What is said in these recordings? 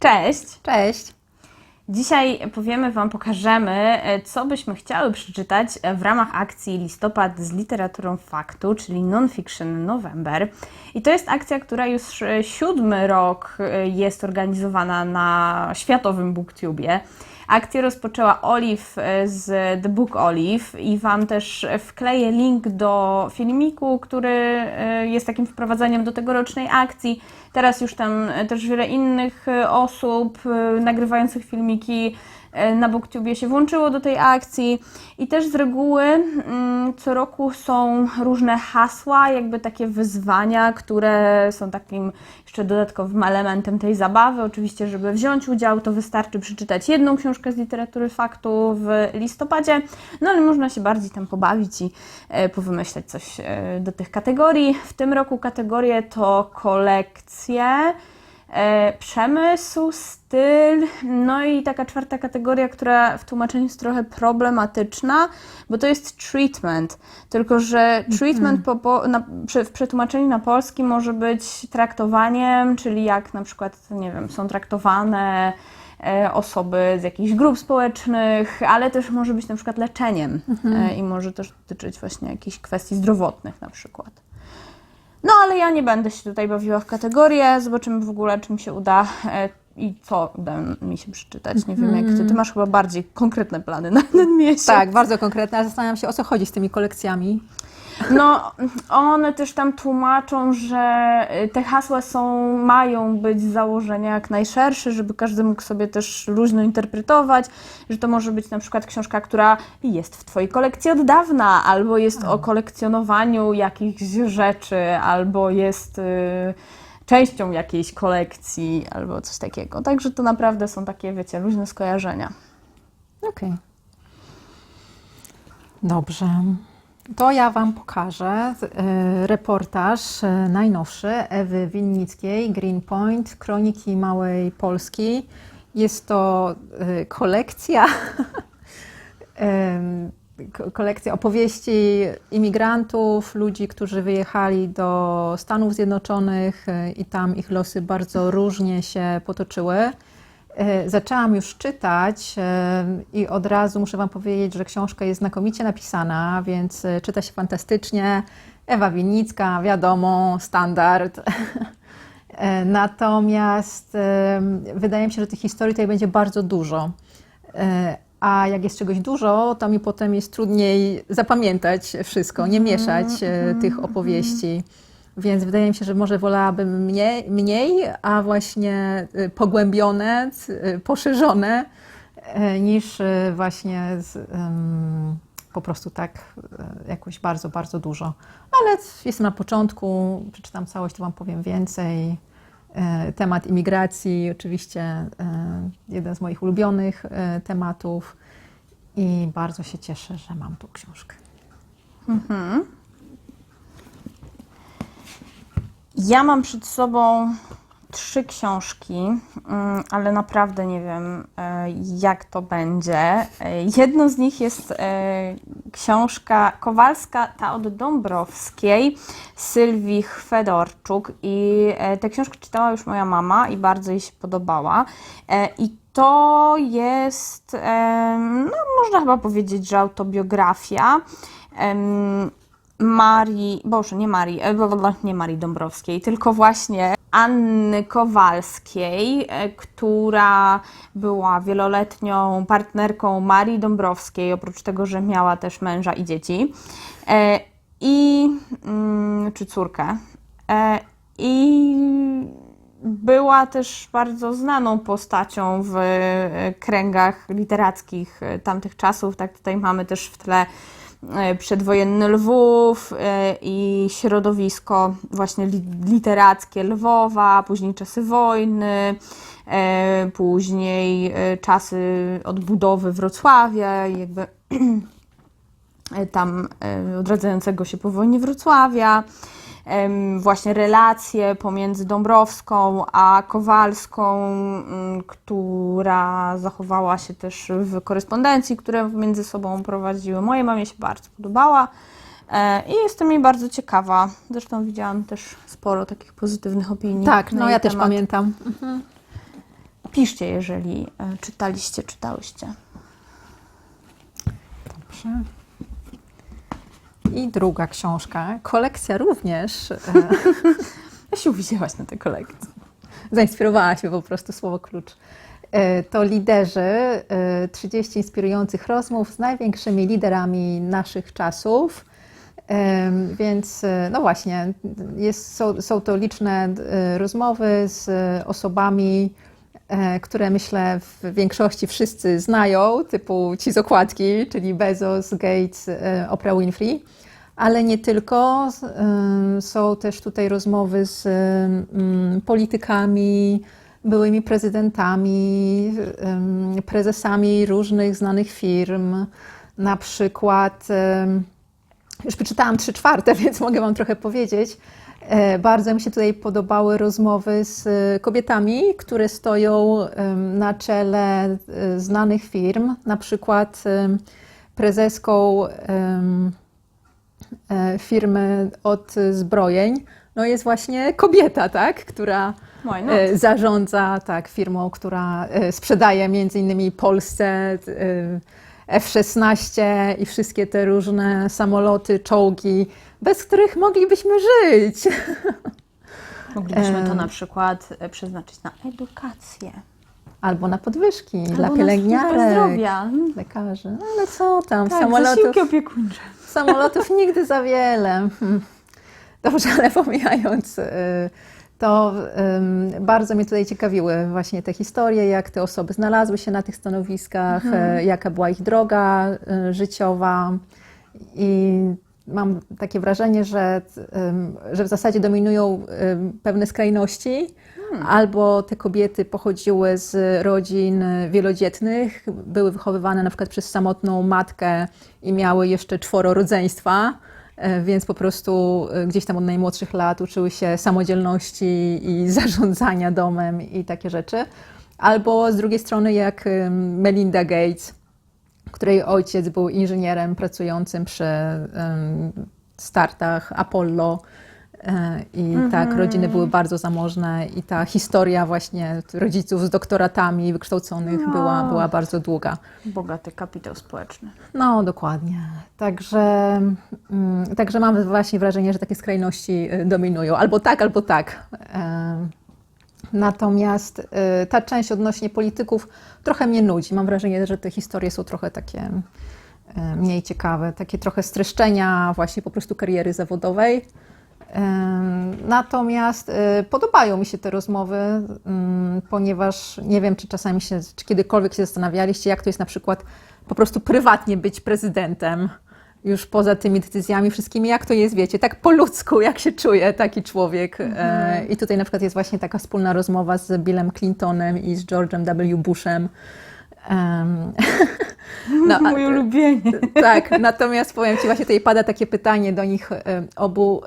Cześć! Cześć! Dzisiaj powiemy Wam, pokażemy, e, co byśmy chciały przeczytać e, w ramach akcji Listopad z literaturą faktu, czyli Non-Fiction November. I to jest akcja, która już e, siódmy rok jest organizowana na światowym BookTubie. Akcję rozpoczęła Olive e, z The Book Olive i Wam też wkleję link do filmiku, który e, jest takim wprowadzeniem do tegorocznej akcji. Teraz już tam e, też wiele innych osób nagrywających filmiki na BookTubie się włączyło do tej akcji i też z reguły mm, co roku są różne hasła, jakby takie wyzwania, które są takim jeszcze dodatkowym elementem tej zabawy. Oczywiście, żeby wziąć udział, to wystarczy przeczytać jedną książkę z literatury faktu w listopadzie, no ale można się bardziej tam pobawić i e, powymyśleć coś e, do tych kategorii. W tym roku kategorie to kolekcje, e, przemysł, styl, no i taka czwarta kategoria, która w tłumaczeniu jest trochę problematyczna, bo to jest treatment. Tylko, że treatment po, po, na, prze, w przetłumaczeniu na polski może być traktowaniem, czyli jak na przykład, nie wiem, są traktowane e, osoby z jakichś grup społecznych, ale też może być na przykład leczeniem e, i może też dotyczyć właśnie jakichś kwestii zdrowotnych na przykład. No ale ja nie będę się tutaj bawiła w kategorie, zobaczymy w ogóle, czy mi się uda e, i co uda mi się przeczytać. Nie wiem, jak ty, ty masz chyba bardziej konkretne plany na ten miesiąc. Tak, bardzo konkretne. ale Zastanawiam się, o co chodzi z tymi kolekcjami. No, one też tam tłumaczą, że y, te hasła są, mają być z założenia jak najszersze, żeby każdy mógł sobie też luźno interpretować, że to może być na przykład książka, która jest w Twojej kolekcji od dawna, albo jest o kolekcjonowaniu jakichś rzeczy, albo jest y, częścią jakiejś kolekcji, albo coś takiego. Także to naprawdę są takie, wiecie, luźne skojarzenia. Okej. Dobrze. To ja Wam pokażę e, reportaż e, najnowszy Ewy Winnickiej, Greenpoint, Kroniki Małej Polski. Jest to e, kolekcja, em, ko- kolekcja opowieści imigrantów, ludzi, którzy wyjechali do Stanów Zjednoczonych e, i tam ich losy bardzo różnie się potoczyły. E, Zaczęłam już czytać e, i od razu muszę Wam powiedzieć, że książka jest znakomicie napisana, więc czyta się fantastycznie. Ewa Winnicka, wiadomo, standard. Natomiast wydaje mi się, że tych historii tutaj będzie bardzo dużo. E, A jak jest czegoś dużo, to mi potem jest trudniej zapamiętać wszystko, nie mieszać e, tych opowieści. Więc wydaje mi się, że może wolałabym mniej, mniej a właśnie y, pogłębione, y, poszerzone, niż właśnie z, ym, po prostu tak jakoś bardzo, bardzo dużo. Ale jestem na początku, przeczytam całość, to Wam powiem więcej. Y, Temat imigracji, oczywiście y, jeden z moich ulubionych y, tematów i bardzo się cieszę, że mam tą książkę. Ja mam przed sobą trzy książki, mm, ale naprawdę nie wiem, e, jak to będzie. E, Jedną z nich jest e, książka Kowalska, ta od Dąbrowskiej, Sylwii Chwedorczuk. I tę książkę czytała już moja mama i bardzo jej się podobała. I to jest, no można chyba powiedzieć, że autobiografia. Marii, Boże, nie Marii, nie Marii Dąbrowskiej, tylko właśnie Anny Kowalskiej, e, która była wieloletnią partnerką Marii Dąbrowskiej, oprócz tego, że miała też męża i dzieci. E, I, mm, czy córkę. E, I była też bardzo znaną postacią w kręgach literackich tamtych czasów. Tak tutaj mamy też w tle przedwojenny Lwów e, i środowisko właśnie li- literackie Lwowa, później czasy wojny, e, później e, czasy odbudowy Wrocławia jakby e, tam e, odradzającego się po wojnie Wrocławia. Właśnie relacje pomiędzy Dąbrowską a Kowalską, mm, która zachowała się też w korespondencji, które między sobą prowadziły. Mojej mamie się bardzo podobała e, i jestem jej bardzo ciekawa. Zresztą widziałam też sporo takich pozytywnych opinii. Tak, no ja też temat. pamiętam. Piszcie, jeżeli e, czytaliście, czytałyście. Dobrze. I druga książka, kolekcja również. E, Ja się uwzięłaś na tę kolekcję. zainspirowałaś mnie po prostu słowo klucz. E, To liderzy, e, 30 inspirujących rozmów z największymi liderami naszych czasów. Więc e, no właśnie, jest, są, są to liczne e, rozmowy z osobami, e, które myślę w większości wszyscy znają, typu ci z okładki, czyli Bezos, Gates, e, Oprah Winfrey. Ale nie tylko. Em, Są też tutaj rozmowy z em, politykami, byłymi prezydentami, prezesami różnych znanych firm. Na przykład, już przeczytałam trzy czwarte, więc mogę Wam trochę powiedzieć. E, Bardzo mi się tutaj podobały rozmowy z e, kobietami, które stoją na czele e, znanych firm, na przykład prezeską firmy od zbrojeń, no jest właśnie kobieta, tak, która zarządza tak, firmą, która sprzedaje między innymi Polsce F-16 i wszystkie te różne samoloty, czołgi, bez których moglibyśmy żyć. Moglibyśmy to na przykład e, przeznaczyć na edukację. Albo na podwyżki dla Albo służbę pielęgniarek, zdrowia. Mm. lekarzy. No ale co tam, Tak, samolotów, opiekuńcze. samolotów nigdy za wiele. Hmm. Dobrze, ale pomijając, y, to ym, bardzo mnie tutaj ciekawiły właśnie te historie, jak te osoby znalazły się na tych stanowiskach, y, jaka była ich droga y, życiowa. I mam takie wrażenie, że, że w zasadzie dominują pewne skrajności. Albo te kobiety pochodziły z rodzin wielodzietnych, były wychowywane na przykład przez samotną matkę i miały jeszcze czworo rodzeństwa, e, więc po prostu e, gdzieś tam od najmłodszych lat uczyły się samodzielności i zarządzania domem i takie rzeczy. Albo z drugiej strony jak Melinda Gates, której ojciec był inżynierem pracującym przy startach Apollo. E, I tak, rodziny były bardzo zamożne i ta historia właśnie rodziców z doktoratami wykształconych No. była, była bardzo długa. Bogaty kapitał społeczny. No, dokładnie. Także, mm, także mam właśnie wrażenie, że takie skrajności y, dominują. Albo tak, albo tak. Em, Natomiast y, ta część odnośnie polityków trochę mnie nudzi. Mam wrażenie, że te historie są trochę takie y, mniej ciekawe, takie trochę streszczenia właśnie po prostu kariery zawodowej. Natomiast y, podobają mi się te rozmowy, mm, ponieważ nie wiem, czy czasami się, czy kiedykolwiek się zastanawialiście, jak to jest na przykład po prostu prywatnie być prezydentem, już poza tymi decyzjami wszystkimi, jak to jest, wiecie, tak po ludzku, jak się czuje taki człowiek. E, I tutaj na przykład jest właśnie taka wspólna rozmowa z Billem Clintonem i z George'em W. Bushem. Em, no, a- Mój ulubienie. tak, natomiast powiem Ci, właśnie tutaj pada takie pytanie do nich obu,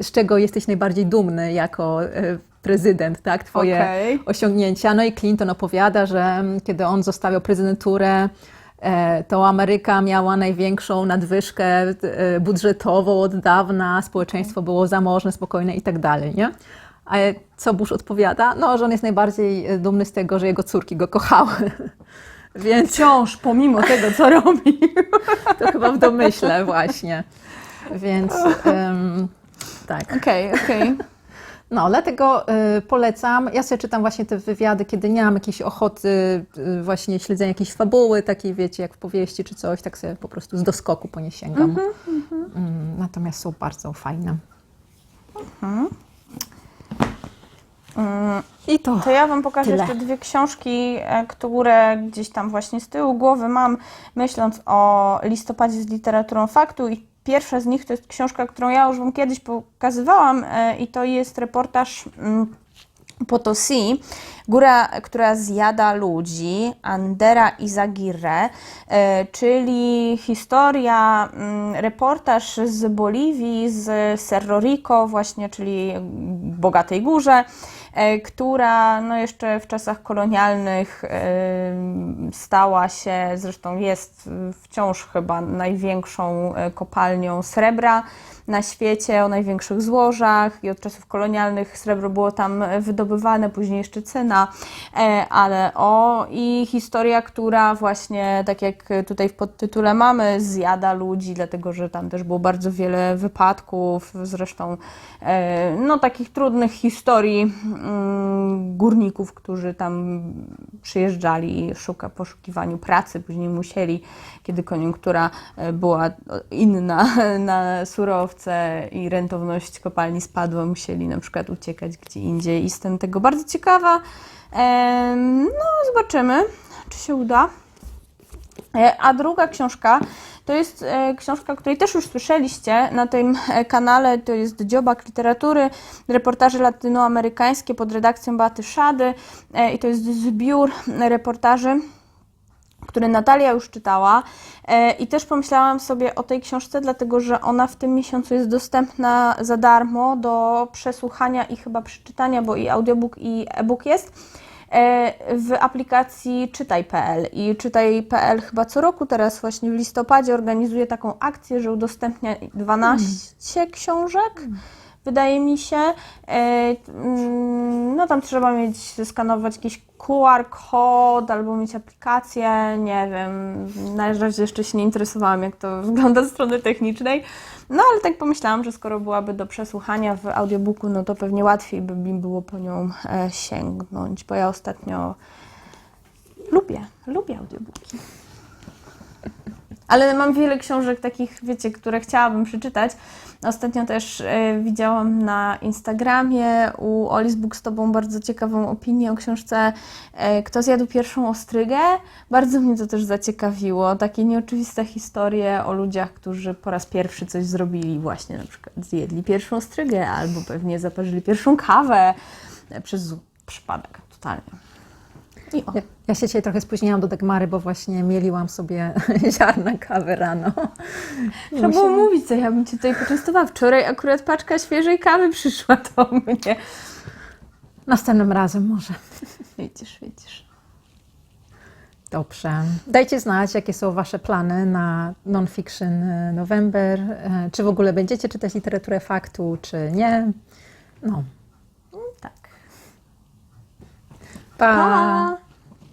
z czego jesteś najbardziej dumny jako e, prezydent, tak? Twoje Okej. osiągnięcia. No i Clinton opowiada, że kiedy on zostawiał prezydenturę, e, to Ameryka miała największą nadwyżkę e, budżetową od dawna, społeczeństwo było zamożne, spokojne i tak dalej, nie? A co Bush odpowiada? No, że on jest najbardziej e, dumny z tego, że jego córki go kochały. Więc Wciąż, pomimo tego, co robi. to chyba w domyśle właśnie. Więc tak. Okej, okej. No, dlatego y, polecam. Ja sobie czytam właśnie te wywiady, kiedy nie mam jakiejś ochoty y, właśnie śledzenia jakiejś fabuły, takiej wiecie, jak w powieści czy coś, tak sobie po prostu z doskoku po nie sięgam. Mm, natomiast są bardzo fajne. Mm, I to. To ja Wam pokażę Tyle. jeszcze dwie książki, e, które gdzieś tam właśnie z tyłu głowy mam, myśląc o listopadzie z literaturą faktu. I pierwsza z nich to jest książka, którą ja już Wam kiedyś pokazywałam, e, i to jest reportaż mm, Potosi, góra, która zjada ludzi, Andera Izaguirre, e, czyli historia, mm, reportaż z Boliwii, z Cerro Rico właśnie, czyli bogatej górze, która no jeszcze w czasach kolonialnych e, stała się, zresztą jest wciąż chyba największą e, kopalnią srebra na świecie, o największych złożach i od czasów kolonialnych srebro było tam wydobywane, później jeszcze cena, e, ale o i historia, która właśnie, tak jak tutaj w podtytule mamy, zjada ludzi, dlatego że tam też było bardzo wiele wypadków, zresztą e, no takich trudnych historii mm, górników, którzy tam przyjeżdżali szuka poszukiwaniu pracy, później musieli, kiedy koniunktura e, była inna na surowce i rentowność kopalni spadła, musieli na przykład uciekać gdzie indziej. I Jestem tego bardzo ciekawa. No, zobaczymy, czy się uda. E, A druga książka to jest e, książka, której też już słyszeliście na tym e, kanale. To jest Dziobak Literatury, reportaże latynoamerykańskie pod redakcją Beaty Szady. E, I to jest zbiór reportaży który Natalia już czytała. E, I też pomyślałam sobie o tej książce, dlatego że ona w tym miesiącu jest dostępna za darmo do przesłuchania i chyba przeczytania, bo i audiobook i e-book jest e, w aplikacji czytaj.pl i czytaj.pl chyba co roku teraz właśnie w listopadzie organizuje taką akcję, że udostępnia 12 książek. Wydaje mi się, E, mm, no tam trzeba mieć, skanować jakiś QR kod albo mieć aplikację, nie wiem, na razie jeszcze się nie interesowałam, jak to wygląda z strony technicznej, no ale tak pomyślałam, że skoro byłaby do przesłuchania w audiobooku, no to pewnie łatwiej by mi było po nią e, sięgnąć, bo ja ostatnio lubię, lubię audiobooki. Ale mam wiele książek takich, wiecie, które chciałabym przeczytać. Ostatnio też e, widziałam na Instagramie u Olis Book z Tobą bardzo ciekawą opinię o książce e, Kto zjadł pierwszą ostrygę. Bardzo mnie to też zaciekawiło. Takie nieoczywiste historie o ludziach, którzy po raz pierwszy coś zrobili. Właśnie na przykład zjedli pierwszą ostrygę albo pewnie zaparzyli pierwszą kawę przez przypadek totalnie. I o. Ja, ja się dzisiaj trochę spóźniłam do Dagmary, bo właśnie mieliłam sobie ziarna kawy rano. Trzeba było mówić, co ja bym Cię tutaj poczęstowała. Wczoraj akurat paczka świeżej kawy przyszła do mnie. Następnym razem może. Widzisz, widzisz. Dobrze. Dajcie znać, jakie są Wasze plany na Non-Fiction e, November. E, Czy w ogóle będziecie czytać literaturę faktu, czy nie. No. 吧